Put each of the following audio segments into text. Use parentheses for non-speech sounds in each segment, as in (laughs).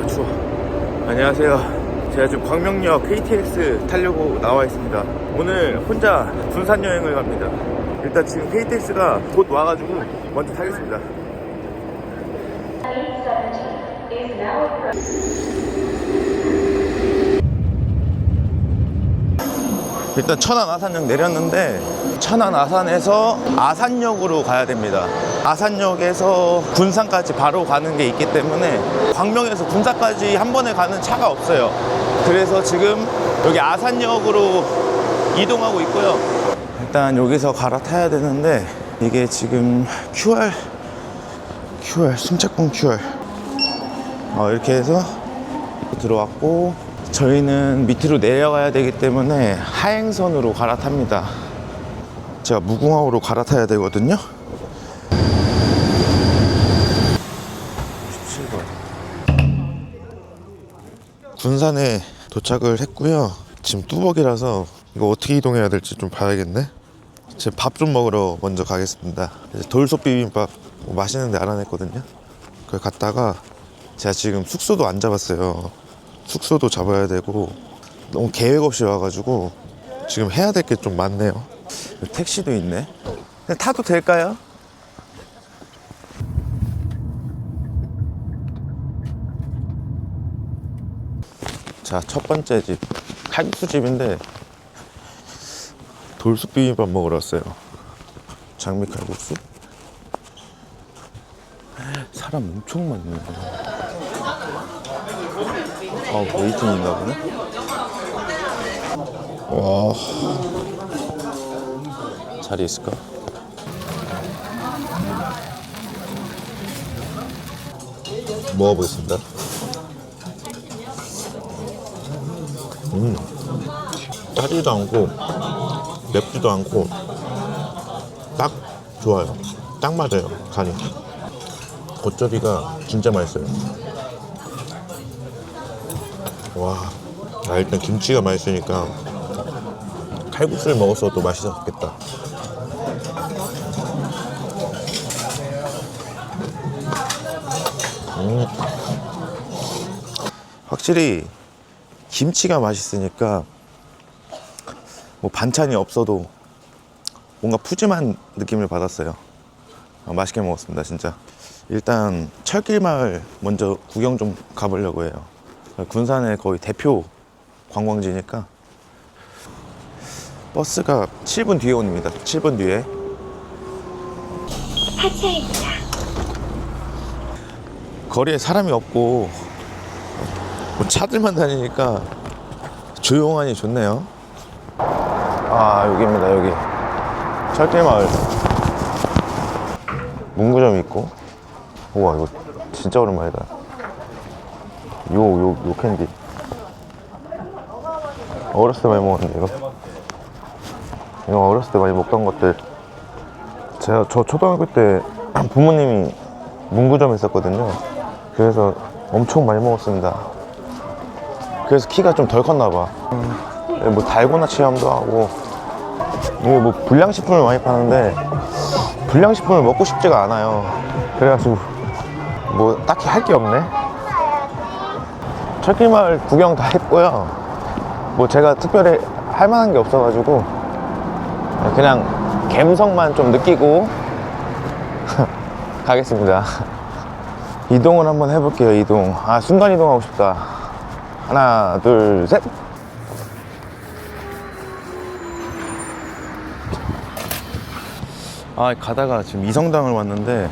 아 추워. 안녕하세요. 제가 지금 광명역 KTX 타려고 나와 있습니다. 오늘 혼자 군산 여행을 갑니다. 일단 지금 KTX가 곧 와가지고 먼저 타겠습니다. 일단 천안 아산역 내렸는데 천안 아산에서 아산역으로 가야 됩니다. 아산역에서 군산까지 바로 가는 게 있기 때문에 광명에서 군산까지 한 번에 가는 차가 없어요. 그래서 지금 여기 아산역으로 이동하고 있고요. 일단 여기서 갈아타야 되는데 이게 지금 QR QR 승차권 QR 어, 이렇게 해서 들어왔고 저희는 밑으로 내려가야 되기 때문에 하행선으로 갈아탑니다. 제가 무궁화호로 갈아타야 되거든요. 군산에 도착을 했고요. 지금 뚜벅이라서 이거 어떻게 이동해야 될지 좀 봐야겠네. 제밥좀 먹으러 먼저 가겠습니다. 돌솥 비빔밥 뭐 맛있는 데 알아냈거든요. 그걸 갔다가 제가 지금 숙소도 안 잡았어요. 숙소도 잡아야 되고 너무 계획 없이 와가지고 지금 해야 될 게 좀 많네요. 택시도 있네. 타도 될까요? 자, 첫 번째 집. 칼국수 집인데 돌솥 비빔밥 먹으러 왔어요. 장미 칼국수. 사람 엄청 많네. 아, 웨이팅인가 보네. 와. 자리 있을까? 먹어보겠습니다. 음. 짜지도 않고, 맵지도 않고, 딱 좋아요. 딱 맞아요, 간이. 겉절이가 진짜 맛있어요. 와, 아, 일단 김치가 맛있으니까 칼국수를 먹었어도 맛있었겠다. 음. 확실히 김치가 맛있으니까 뭐 반찬이 없어도 뭔가 푸짐한 느낌을 받았어요. 아, 맛있게 먹었습니다, 진짜. 일단 철길 마을 먼저 구경 좀 가보려고 해요. 군산의 거의 대표 관광지니까 버스가 7분 뒤에 옵니다. 7분 뒤에. 하차입니다. 거리에 사람이 없고 뭐 차들만 다니니까 조용하니 좋네요. 아 여기입니다 여기. 철길 마을. 문구점 있고. 우와 이거 진짜 오랜만이다. 요 요 요 캔디. 어렸을 때 많이 먹었는데 이거. 이거 어렸을 때 많이 먹던 것들. 제가 저 초등학교 때 (clears throat) 부모님이 문구점 했었거든요. 그래서 엄청 많이 먹었습니다 그래서 키가 좀 덜 컸나 봐 뭐 달고나 체험도 하고. 이게 뭐 불량식품을 많이 파는데 불량식품을 먹고 싶지가 않아요. 그래가지고 뭐 딱히 할 게 없네. 철길마을 구경 다 했고요. 뭐 제가 특별히 할 만한 게 없어가지고 그냥 감성만 좀 느끼고 (laughs) 가겠습니다. 이동을 한번 해볼게요 이동. 아 순간 이동하고 싶다 하나 둘셋. 아 가다가 지금 이성당을 왔는데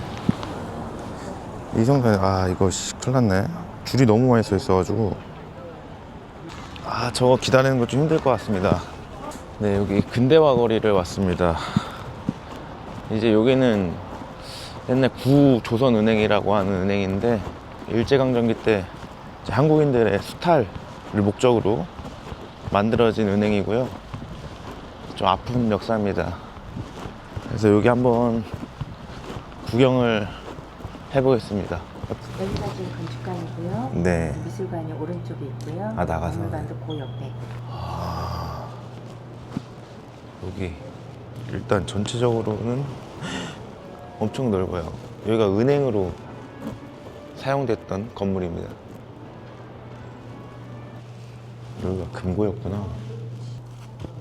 이성당 아 이거 씨, 큰일 났네. 줄이 너무 많이 서 있어가지고. 아 저거 기다리는 거 좀 힘들 것 같습니다. 네 여기 근대화 거리를 왔습니다. 이제 여기는 옛날 구조선은행이라고 하는 은행인데 일제강점기 때 한국인들의 수탈을 목적으로 만들어진 은행이고요 좀 아픈 역사입니다 그래서 여기 한번 구경을 해보겠습니다 여기가 지금 건축관이고요. 네 미술관이 오른쪽에 있고요. 아, 나가서. 박물관도 그 옆에. 여기 일단 전체적으로는 엄청 넓어요. 여기가 은행으로 사용됐던 건물입니다. 여기가 금고였구나.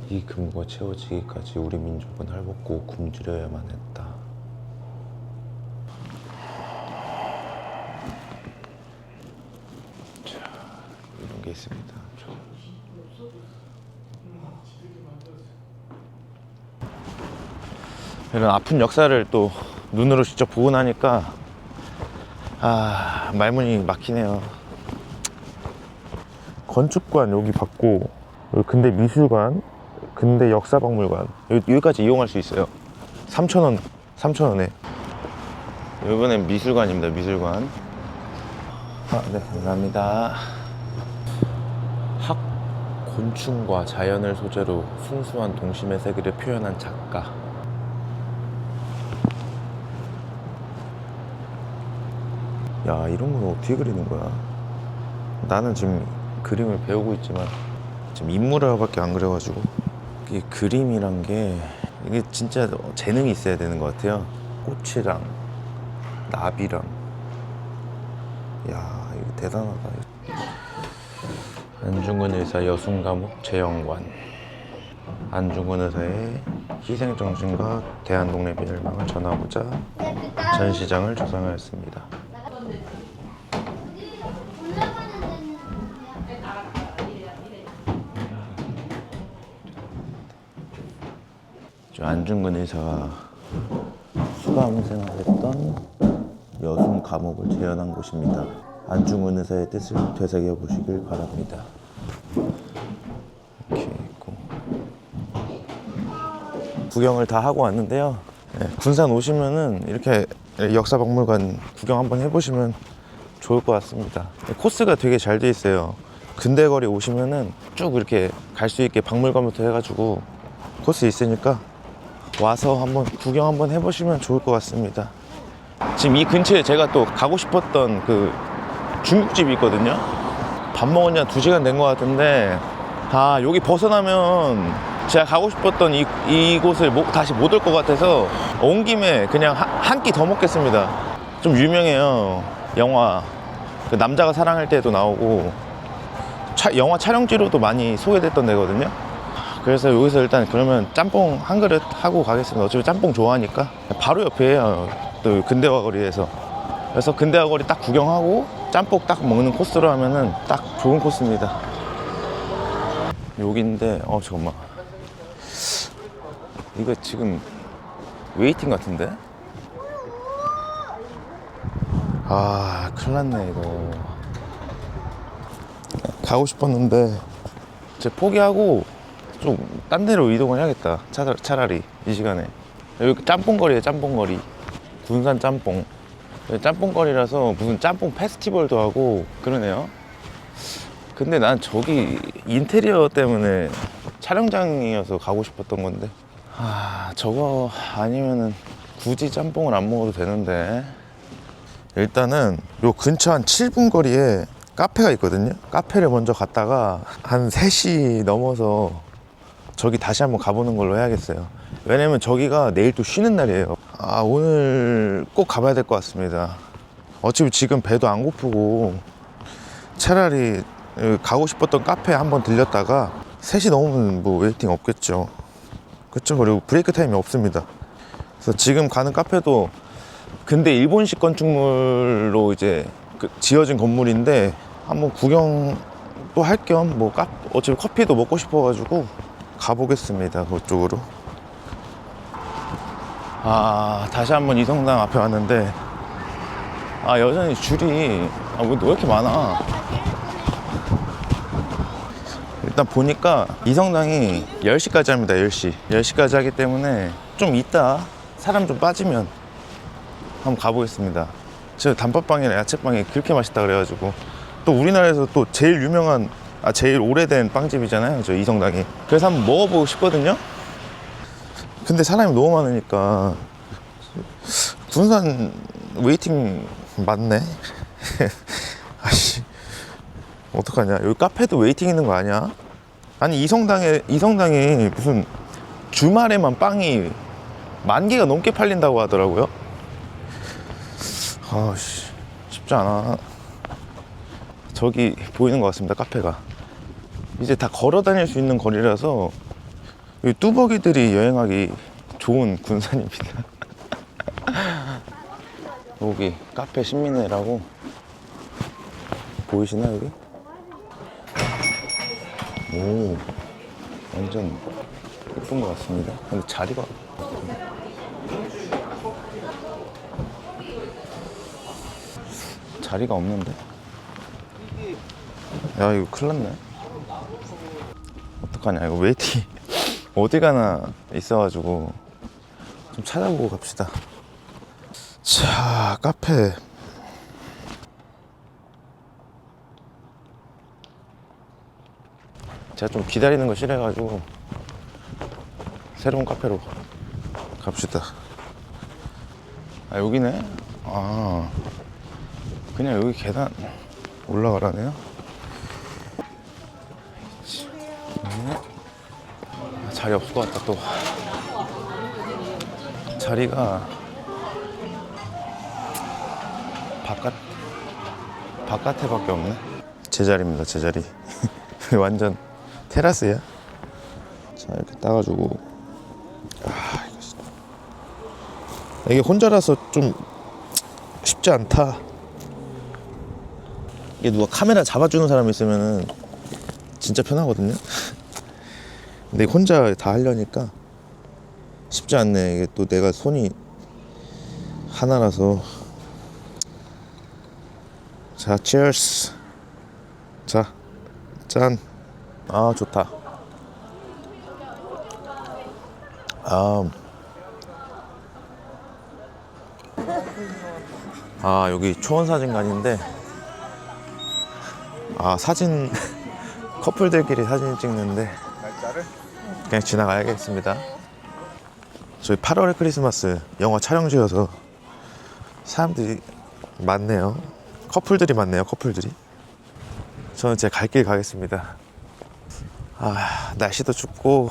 이 금고가 채워지기까지 우리 민족은 할벗고 굶주려야만 했다. 자, 이런 게 있습니다. 이런 아픈 역사를 또 눈으로 직접 보고 나니까 아 말문이 막히네요. 건축관 여기 받고 근대 미술관, 근대 역사박물관 여기, 여기 까지 이용할 수 있어요. 3,000원, 3,000원에. 이번엔 미술관입니다. 미술관. 아, 네, 감사합니다. 학 곤충과 자연을 소재로 순수한 동심의 세계를 표현한 작가. 야, 이런 건 어떻게 그리는 거야? 나는 지금 그림을 배우고 있지만 지금 인물화밖에 안 그려가지고 이게 그림이란 게 이게 진짜 재능이 있어야 되는 것 같아요. 꽃이랑 나비랑 야 이거 대단하다. 안중근 의사 여순 감옥 재영관 안중근 의사의 희생 정신과 대한독립 멸망을 전하고자 전시장을 조성하였습니다. 안중근 의사가 수감 생활했던 여순 감옥을 재현한 곳입니다. 안중근 의사의 뜻을 되새겨 보시길 바랍니다. 이렇게 있고 구경을 다 하고 왔는데요. 네, 군산 오시면은 이렇게 역사박물관 구경 한번 해보시면 좋을 것 같습니다. 네, 코스가 되게 잘 돼 있어요. 근대거리 오시면은 쭉 이렇게 갈 수 있게 박물관부터 해가지고 코스 있으니까 와서 한번 구경 한번 해보시면 좋을 것 같습니다. 지금 이 근처에 제가 또 가고 싶었던 그 중국집이 있거든요. 밥 먹은 지 한 두 시간 된 것 같은데, 아, 여기 벗어나면 제가 가고 싶었던 이, 이곳을 못- 다시 못 올 것 같아서 온 김에 그냥 한 끼 더 먹겠습니다. 좀 유명해요. 영화. 그 남자가 사랑할 때도 나오고, 차- 영화 촬영지로도 많이 소개됐던 데거든요. 그래서 여기서 일단 그러면 짬뽕 한 그릇 하고 가겠습니다. 어차피 짬뽕 좋아하니까 바로 옆에요. 또 근대화 거리에서. 그래서 근대화 거리 딱 구경하고 짬뽕 딱 먹는 코스로 하면은 딱 좋은 코스입니다. 여기인데 어 잠깐만. 이거 지금 웨이팅 같은데? 아 큰일 났네 이거. 가고 싶었는데 제 포기하고 좀 딴 데로 이동을 해야겠다. 차, 차라리 이 시간에. 여기 짬뽕거리에 짬뽕거리. 군산 짬뽕. 짬뽕거리라서 무슨 짬뽕 페스티벌도 하고 그러네요. 근데 난 저기 인테리어 때문에 촬영장이어서 가고 싶었던 건데. 아, 저거 아니면은 굳이 짬뽕을 안 먹어도 되는데. 일단은 요 근처 한 7분 거리에 카페가 있거든요. 카페를 먼저 갔다가 한 3시 넘어서 저기 다시 한번 가보는 걸로 해야겠어요. 왜냐면 저기가 내일 또 쉬는 날이에요. 아, 오늘 꼭 가봐야 될 것 같습니다. 어차피 지금 배도 안 고프고 차라리 가고 싶었던 카페 한번 들렸다가 3시 넘으면 뭐 웨이팅 없겠죠. 그쵸? 그리고 브레이크 타임이 없습니다. 그래서 지금 가는 카페도 근데 일본식 건축물로 이제 그 지어진 건물인데 한번 구경 또 할 겸 뭐 어차피 커피도 먹고 싶어가지고 가보겠습니다 그쪽으로. 아 다시 한번 이성당 앞에 왔는데 아 여전히 줄이 아왜 이렇게 많아? 일단 보니까 이성당이 10시까지 합니다 10시. 10시까지 하기 때문에 좀 이따 사람 좀 빠지면 한번 가보겠습니다. 저 단팥빵이나 야채빵이 그렇게 맛있다 그래가지고. 또 우리나라에서 또 제일 유명한 아 제일 오래된 빵집이잖아요. 저 이성당이. 그래서 한번 먹어보고 싶거든요. 근데 사람이 너무 많으니까 군산 웨이팅 많네. (laughs) 아씨 어떡하냐? 여기 카페도 웨이팅 있는 거 아니야? 아니 이성당에 이성당이 무슨 주말에만 빵이 만 개가 넘게 팔린다고 하더라고요. 아씨 쉽지 않아 저기 보이는 것 같습니다 카페가 이제 다 걸어 다닐 수 있는 거리라서 이 뚜벅이들이 여행하기 좋은 군산입니다. (laughs) 여기 카페 신민회라고 보이시나 여기? 오 완전 예쁜 것 같습니다. 근데 자리가 자리가 없는데? 야 이거 큰일 났네 어떡하냐 이거 웨이팅 (laughs) 어디 가나 있어가지고. 좀 찾아보고 갑시다. 자 카페. 제가 좀 기다리는 거 싫어해가지고 새로운 카페로 갑시다. 아 여기네? 아 그냥 여기 계단 올라가라네요 자리 없을 것 같다 또. 자리가 바깥 바깥에 밖에 없네. 제 자리입니다 제 자리. (laughs) 완전 테라스야? 자 이렇게 따가지고. 아 이거 진짜. 이게 혼자라서 좀 쉽지 않다. 이게 누가 카메라 잡아주는 사람 있으면은 진짜 편하거든요. 근데 혼자 다 하려니까 쉽지 않네. 이게 또 내가 손이 하나라서. 자, cheers. 자, 짠. 아, 좋다. 아. 아, 여기 초원사진관인데 아 사진 (laughs) 커플들끼리 사진 찍는데 그냥 지나가야겠습니다. 저희 8월에 크리스마스 영화 촬영지여서 사람들이 많네요. 커플들이 많네요. 커플들이. 저는 제 갈 길 가겠습니다. 아 날씨도 춥고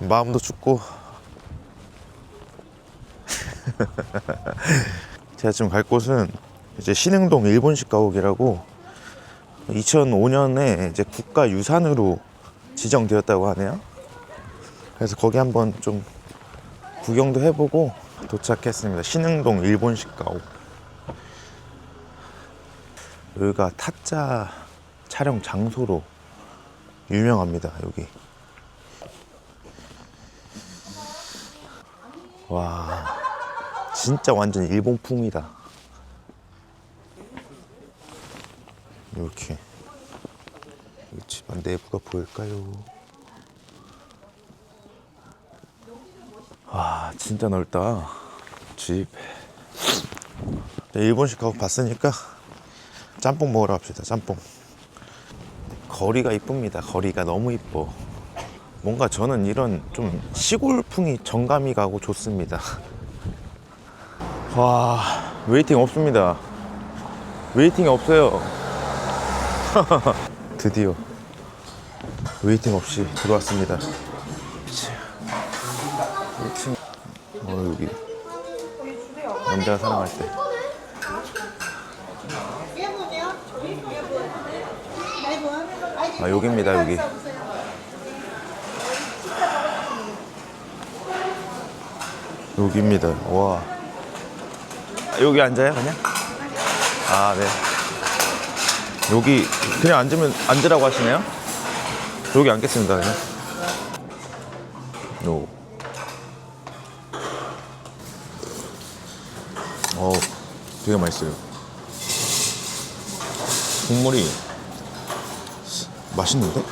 마음도 춥고 (laughs) 제가 지금 갈 곳은 이제 신흥동 일본식 가옥이라고 2005년에 이제 국가 유산으로 지정되었다고 하네요. 그래서 거기 한번 좀 구경도 해보고 도착했습니다. 신흥동 일본식 가옥. 여기가 타짜 촬영 장소로 유명합니다. 여기. 와, 진짜 완전 일본풍이다. 이렇게 이 집안 내부가 보일까요? 와 진짜 넓다. 집. 네, 일본식 가고 봤으니까 짬뽕 먹으러 갑시다 짬뽕. 거리가 이쁩니다. 거리가 너무 이뻐. 뭔가 저는 이런 좀 시골풍이 정감이 가고 좋습니다. 와 웨이팅 없습니다. 웨이팅이 없어요 (laughs) 드디어 웨이팅 없이 들어왔습니다. 1층 어 여기 남자가 사랑할 때. 아 여기입니다 여기. 여기입니다. 와. 아, 여기 앉아요 그냥? 아 네 여기 그냥 앉으면 앉으라고 하시네요. 여기 앉겠습니다. 그냥. 요. 어, 되게 맛있어요. 국물이 맛있는데?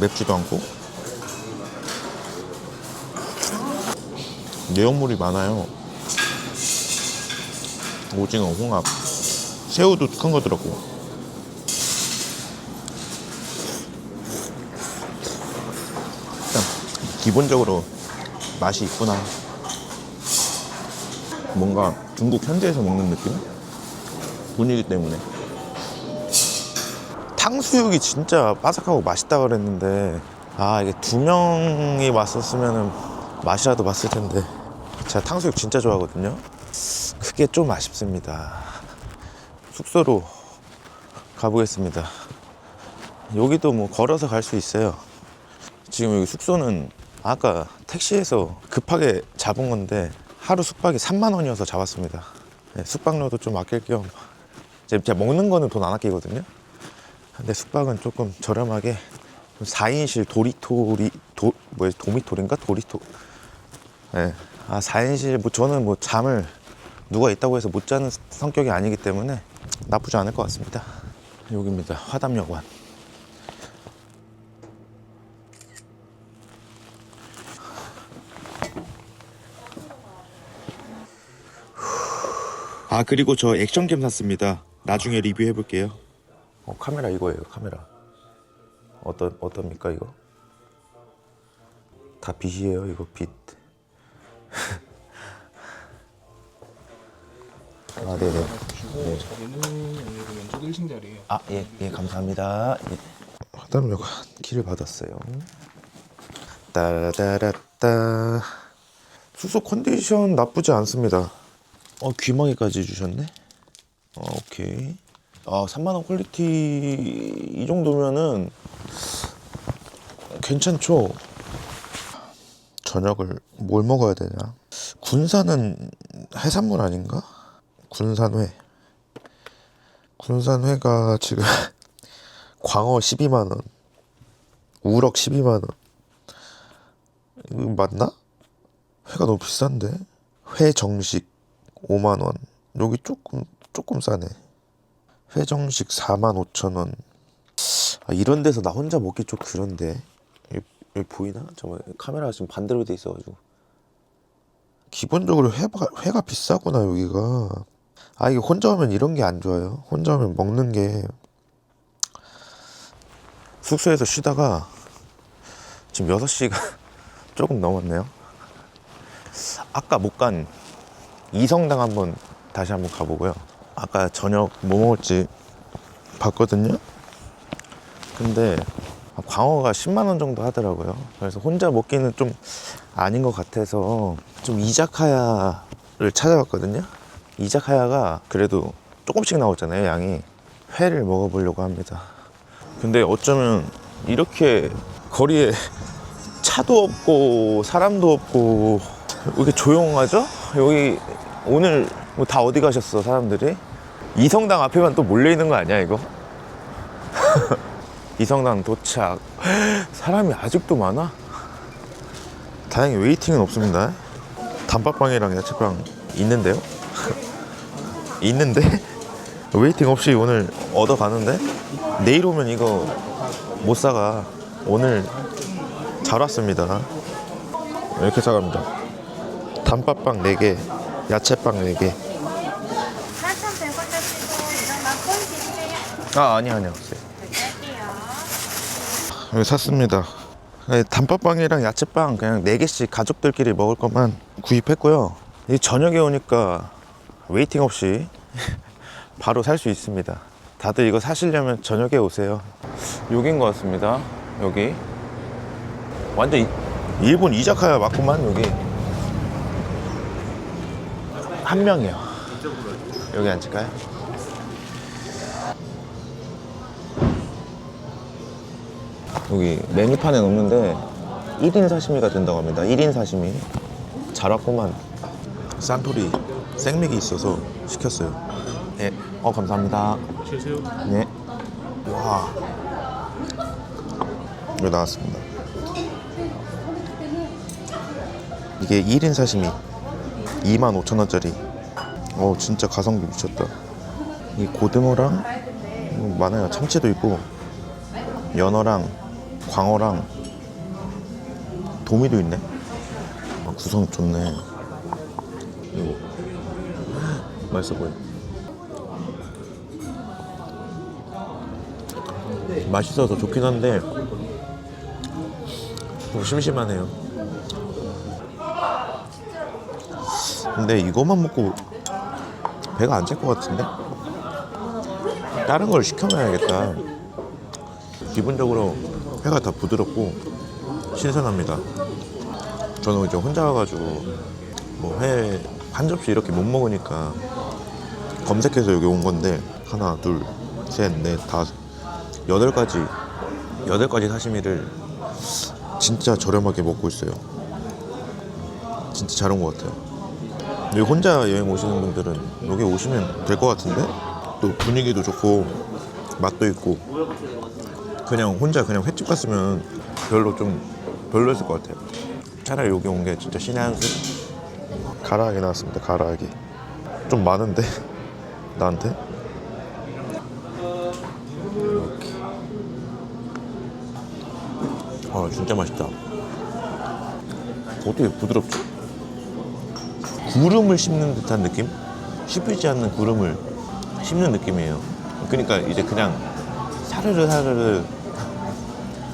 맵지도 않고. 내용물이 많아요. 오징어, 홍합, 새우도 큰거 들었고. 일단 기본적으로 맛이 있구나. 뭔가 중국 현지에서 먹는 느낌? 분위기 때문에. 탕수육이 진짜 바삭하고 맛있다 그랬는데 아 이게 두 명이 왔었으면 맛이라도 봤을 텐데 제가 탕수육 진짜 좋아하거든요. 그게 좀 아쉽습니다. 숙소로 가보겠습니다. 여기도 뭐 걸어서 갈 수 있어요. 지금 여기 숙소는 아까 택시에서 급하게 잡은 건데 하루 숙박이 3만 원이어서 잡았습니다. 네, 숙박료도 좀 아낄 겸 제가 먹는 거는 돈 안 아끼거든요. 근데 숙박은 조금 저렴하게 4인실 도리토리 도 뭐야 도미토리인가 도리토 예. 아 4인실 뭐 저는 뭐 잠을 누가 있다고 해서 못 자는 성격이 아니기 때문에 나쁘지 않을 것 같습니다. 여기입니다. 화담여관. 아 그리고 저 액션캠 샀습니다. 나중에 리뷰해 볼게요. 어 카메라 이거예요 카메라. 어떤 어떻습니까 이거? 다 빛이에요 이거 빛. (laughs) 아 네네. 주시고 자리는 여기 왼쪽 1층 자리에요. 아 예 예 감사합니다. 예. 화담여관 키를 받았어요. 따라따라따. 숙소 컨디션 나쁘지 않습니다. 어 귀마개까지 주셨네. 어 오케이. 아 3만 원 퀄리티 이 정도면은 괜찮죠. 저녁을 뭘 먹어야 되냐? 군산은 해산물 아닌가? 군산회. 군산회가 지금 (laughs) 광어 12만 원, 우럭 12만 원. 이거 맞나? 회가 너무 비싼데? 회 정식 5만 원. 여기 조금 조금 싸네. 회 정식 4만 5천 원. 아, 이런 데서 나 혼자 먹기 좀 그런데. 여기, 여기 보이나? 잠깐 카메라가 지금 반대로 돼 있어가지고. 기본적으로 회가 회가 비싸구나 여기가. 아 이게 혼자 오면 이런 게 안 좋아요. 혼자 오면 먹는 게 숙소에서 쉬다가 지금 6시가 (laughs) 조금 넘었네요. 아까 못간 이성당 한번 다시 한번 가보고요. 아까 저녁 뭐 먹을지 봤거든요. 근데 광어가 10만 원 정도 하더라고요. 그래서 혼자 먹기는 좀 아닌 것 같아서 좀 이자카야를 찾아봤거든요. 이자카야가 그래도 조금씩 나오잖아요, 양이. 회를 먹어보려고 합니다. 근데 어쩌면 이렇게 거리에 차도 없고 사람도 없고 왜 이렇게 조용하죠? 여기 오늘 뭐 다 어디 가셨어 사람들이? 이성당 앞에만 또 몰려 있는 거 아니야 이거? (laughs) 이성당 도착 사람이 아직도 많아? 다행히 웨이팅은 없습니다 단팥빵이랑 야채빵 있는데요? (laughs) 있는데? 웨이팅 없이 오늘 얻어 가는데? 내일 오면 이거 못 사가 오늘 잘 왔습니다 이렇게 사갑니다 단팥빵 4개 야채빵 4개. 4,100원 하시고 이런 건 드릴게요. 아 아니 아니 없어요. 여기 샀습니다. 네, 단팥빵이랑 야채빵 그냥 4개씩 가족들끼리 먹을 것만 구입했고요. 이 저녁에 오니까 웨이팅 없이 (laughs) 바로 살 수 있습니다. 다들 이거 사시려면 저녁에 오세요. 여긴 것 같습니다 여기. 완전 이- 일본 이자카야 맞구만 여기 한 명이요 여기 앉을까요? 여기 메뉴판에 없는데 1인 사시미가 된다고 합니다. 1인 사시미. 잘 왔구만. 산토리 생맥이 있어서 시켰어요. 네. 어, 감사합니다. 주세요. 네. 와. 이거 나왔습니다. 이게 1인 사시미 25,000원짜리. 어, 진짜 가성비 미쳤다. 이 고등어랑 뭐 많아요. 참치도 있고 연어랑 광어랑 도미도 있네. 아, 구성 좋네. 이거 (gasps) 맛있어 보여. 맛있어서 좋긴 한데 좀 심심하네요. 근데 이것만 먹고 배가 안 찰 것 같은데? 다른 걸 시켜놔야겠다. 기본적으로 회가 다 부드럽고 신선합니다. 저는 이제 혼자 와가지고 뭐 회 한 접시 이렇게 못 먹으니까 검색해서 여기 온 건데 하나, 둘, 셋, 넷, 다섯, 여덟 가지 여덟 가지 사시미를 진짜 저렴하게 먹고 있어요. 진짜 잘 온 것 같아요. 여기 혼자 여행 오시는 분들은 여기 오시면 될 것 같은데 또 분위기도 좋고 맛도 있고 그냥 혼자 그냥 횟집 갔으면 별로 좀 별로였을 것 같아요. 차라리 여기 온 게 진짜 신의 한 수. 가라하게 나왔습니다. 가라하게 좀 많은데 (laughs) 나한테 이렇게 아 진짜 맛있다. 어떻게 부드럽지? 구름을 씹는 듯한 느낌? 씹히지 않는 구름을 씹는 느낌이에요. 그러니까 이제 그냥 사르르 사르르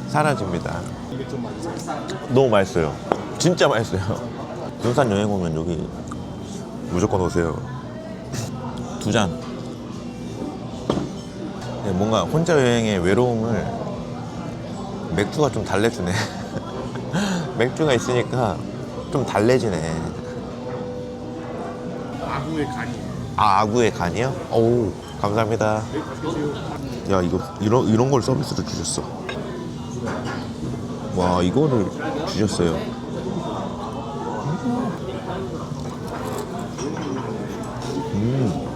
사라집니다. 이게 좀 맛있어요. 너무 맛있어요. 진짜 맛있어요. (laughs) 군산 여행 오면 여기 무조건 오세요. (laughs) 두 잔. 네, 뭔가 혼자 여행의 외로움을 맥주가 좀 달래주네. (laughs) 맥주가 있으니까 좀 달래지네. 아구의 간이. 아, 아구의 간이요? 어우, 감사합니다. 야, 이거, 이런, 이런 걸 서비스로 주셨어. 와, 이거를 주셨어요. 음.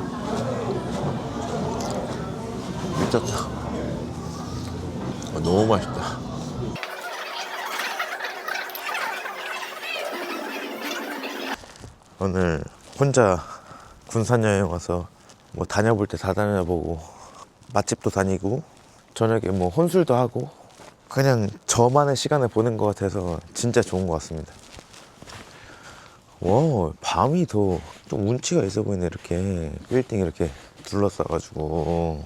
미쳤다. 아, 너무 맛있다. 오늘 혼자 군산 여행 와서 뭐 다녀볼 때 다 다녀보고 맛집도 다니고 저녁에 뭐 혼술도 하고 그냥 저만의 시간을 보낸 것 같아서 진짜 좋은 것 같습니다. 와 밤이 더 좀 운치가 있어 보이네 이렇게 빌딩 이렇게 둘러싸가지고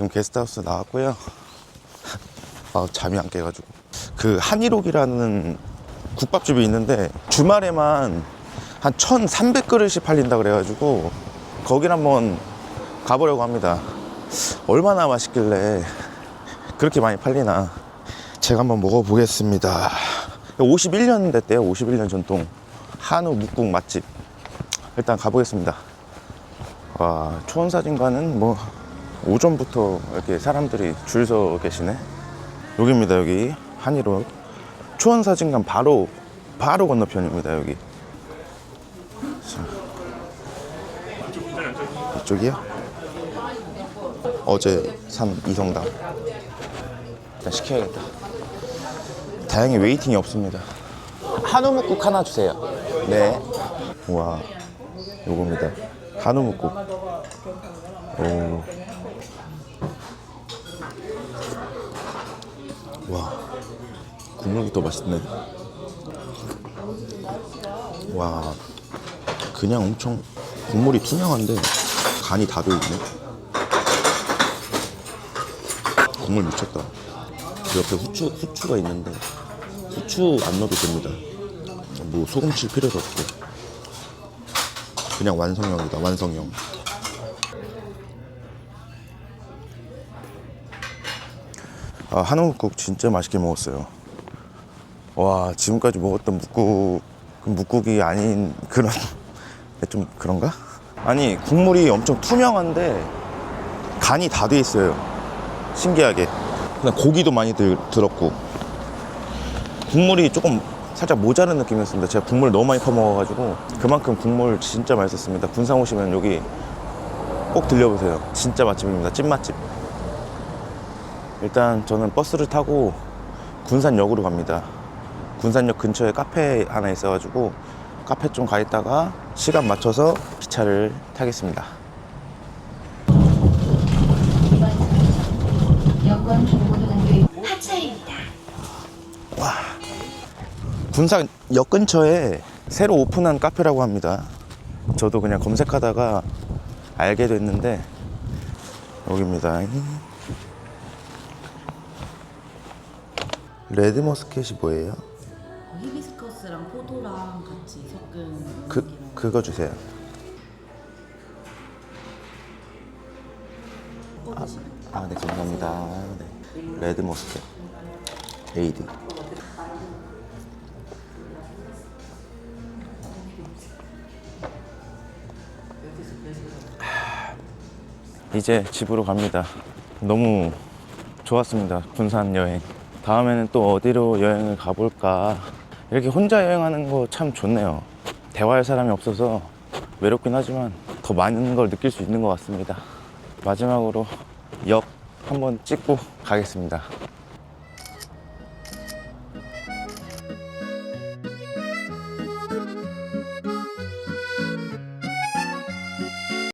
지금 게스트하우스 나왔고요. (laughs) 아 잠이 안 깨가지고 그 한일옥이라는 국밥집이 있는데 주말에만 한 1,300그릇이 팔린다 그래가지고 거길 한번 가보려고 합니다. 얼마나 맛있길래 그렇게 많이 팔리나 제가 한번 먹어보겠습니다. 51년 됐대요. 51년 전통 한우 묵국 맛집 일단 가보겠습니다. 와 초원사진관은 뭐 오전부터 이렇게 사람들이 줄 서 계시네. 여기입니다 여기 한일옥 초원사진관 바로 바로 건너편입니다 여기. 자. 이쪽이요? 어제 산 이성당. 일단 시켜야겠다. 다행히 웨이팅이 없습니다. 한우 묵국 하나 주세요. 네. 와, 요겁니다. 한우 묵국. 오. 와, 국물부터 맛있네. 와, 그냥 엄청 국물이 투명한데 간이 다 배있네. 국물 미쳤다. 그 옆에 후추, 후추가 있는데 후추 안 넣어도 됩니다. 뭐 소금 칠 필요도 없고 그냥 완성형이다 완성형. 아 한우묵국 진짜 맛있게 먹었어요. 와 지금까지 먹었던 묵국 그 묵국이 아닌 그런 (laughs) 좀 그런가? 아니 국물이 엄청 투명한데 간이 다 돼 있어요. 신기하게. 그냥 고기도 많이 들, 들었고 국물이 조금 살짝 모자른 느낌이었습니다. 제가 국물 너무 많이 퍼먹어가지고 그만큼 국물 진짜 맛있었습니다. 군산 오시면 여기 꼭 들려보세요. 진짜 맛집입니다. 찐맛집. 일단 저는 버스를 타고 군산역으로 갑니다. 군산역 근처에 카페 하나 있어가지고 카페 좀 가 있다가 시간 맞춰서 기차를 타겠습니다. 하차입니다. 군산역 근처에 새로 오픈한 카페라고 합니다. 저도 그냥 검색하다가 알게 됐는데 여기입니다. 레드 머스켓이 뭐예요? 히비스커스랑 포도랑 같이 섞은 그 그거 주세요. 아, 아, 네 감사합니다. 네. 레드 머스켓 에이드. 이제 집으로 갑니다. 너무 좋았습니다. 군산 여행. 다음에는 또 어디로 여행을 가볼까. 이렇게 혼자 여행하는 거 참 좋네요. 대화할 사람이 없어서 외롭긴 하지만 더 많은 걸 느낄 수 있는 것 같습니다. 마지막으로 역 한번 찍고 가겠습니다.